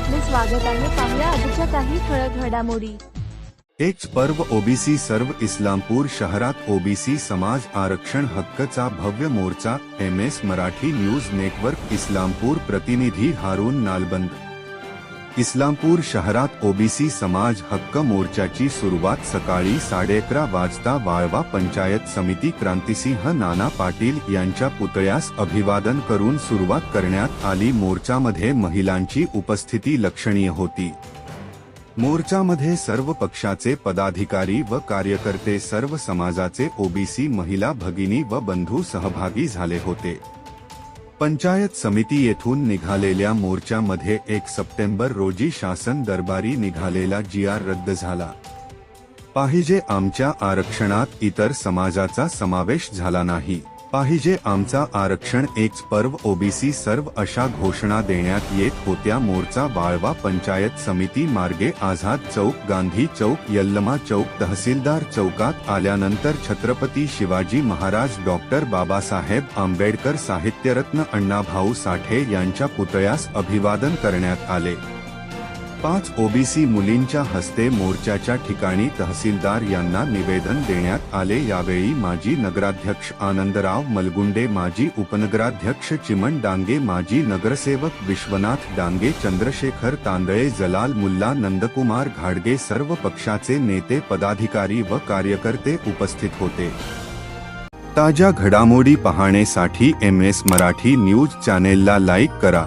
आपले स्वागत आहे. पाहूया आजच्या काही ठळक घडामोडी. एक पर्व ओबीसी सर्व इस्लामपूर शहरात ओबीसी समाज आरक्षण हक्कचा भव्य मोर्चा M S Marathi news network Islampur प्रतिनिधी हारून नालबंद. इस्लामपूर शहरात ओबीसी समाज हक्क मोर्चाची सुरुवात सकाळी साडे अकरा वाजता वाळवा पंचायत समिती क्रांतिसिंह नाना पाटील यांच्या पुतळ्यास अभिवादन करून सुरुवात करण्यात आली. मोर्चामध्ये महिलांची उपस्थिती लक्षणीय होती. मोर्चामध्ये सर्व पक्षाचे पदाधिकारी व कार्यकर्ते सर्व समाजाचे ओबीसी महिला भगिनी व बंधू सहभागी झाले होते. पंचायत समिती येथून निघालेल्या मोर्चामध्ये एक सप्टेंबर रोजी शासन दरबारी निघालेला जी आर रद्द झाला. पाहिजे आमच्या आरक्षणात इतर समाजाचा समावेश झाला नाही. पाहिजे आमचा आरक्षण एक पर्व ओबीसी सर्व अशा घोषणा देण्यात येत होत्या मोर्चा बाळवा पंचायत समिती मार्गे आझाद चौक गांधी चौक यल्लमा चौक तहसीलदार चौकात आल्यानंतर छत्रपती शिवाजी महाराज डॉक्टर बाबासाहेब आंबेडकर साहित्यरत्न अण्णाभाऊ साठे यांच्या पुतळ्यास अभिवादन करण्यात आले. पाच ओबीसी मुलींच्या हस्ते मोर्चाच्या ठिकाणी तहसीलदार यांना निवेदन देण्यात आले. यावेळी माजी नगराध्यक्ष आनंदराव मलगुंडे माजी उपनगराध्यक्ष चिमण डांगे माजी नगरसेवक विश्वनाथ डांगे चंद्रशेखर तांदळे जलाल मुल्ला नंदकुमार घाडगे सर्व पक्षाचे नेते पदाधिकारी व कार्यकर्ते उपस्थित होते. ताज्या घडामोडी पाहण्यासाठी एम एस मराठी न्यूज चॅनेलला लाईक करा.